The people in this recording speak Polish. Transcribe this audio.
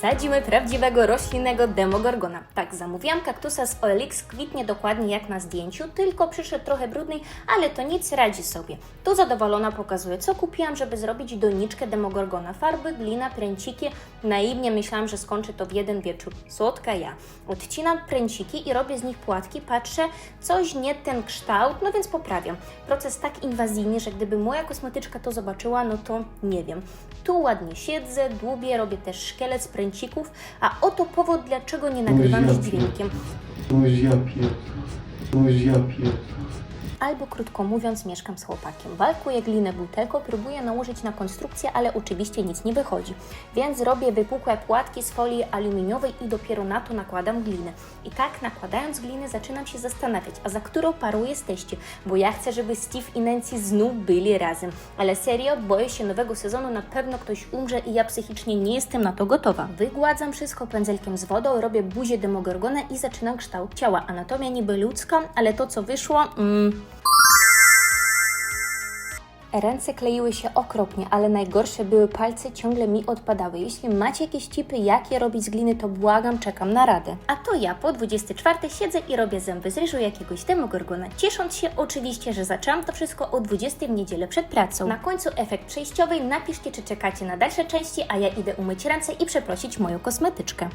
Sadzimy prawdziwego roślinnego demogorgona. Tak, zamówiłam kaktusa z OLX, kwitnie dokładnie jak na zdjęciu, tylko przyszedł trochę brudny, ale to nic, radzi sobie. Tu zadowolona pokazuję, co kupiłam, żeby zrobić doniczkę demogorgona. Farby, glina, pręciki. Naiwnie myślałam, że skończy to w jeden wieczór. Słodka ja. Odcinam pręciki i robię z nich płatki, patrzę, coś nie ten kształt, no więc poprawiam. Proces tak inwazyjny, że gdyby moja kosmetyczka to zobaczyła, no to nie wiem. Tu ładnie siedzę, dłubię, robię też szkielet z a oto powód, dlaczego nie nagrywam z dźwiękiem. Noś ja pier... Noś ja. Albo krótko mówiąc, mieszkam z chłopakiem. Walkuję glinę butelką, próbuję nałożyć na konstrukcję, ale oczywiście nic nie wychodzi. Więc robię wypukłe płatki z folii aluminiowej i dopiero na to nakładam glinę. I tak nakładając glinę zaczynam się zastanawiać, a za którą parą jesteście? Bo ja chcę, żeby Steve i Nancy znów byli razem. Ale serio, boję się nowego sezonu, na pewno ktoś umrze i ja psychicznie nie jestem na to gotowa. Wygładzam wszystko pędzelkiem z wodą, robię buzię demogorgona i zaczynam kształt ciała. Anatomia niby ludzka, ale to co wyszło... Mm, Ręce kleiły się okropnie, ale najgorsze były palce, ciągle mi odpadały. Jeśli macie jakieś tipy, jak je robić z gliny, to błagam, czekam na radę. A to ja po 24 siedzę i robię zęby z ryżu jakiegoś demogorgona, ciesząc się oczywiście, że zaczęłam to wszystko o 20 w niedzielę przed pracą. Na końcu efekt przejściowy, napiszcie, czy czekacie na dalsze części, a ja idę umyć ręce i przeprosić moją kosmetyczkę.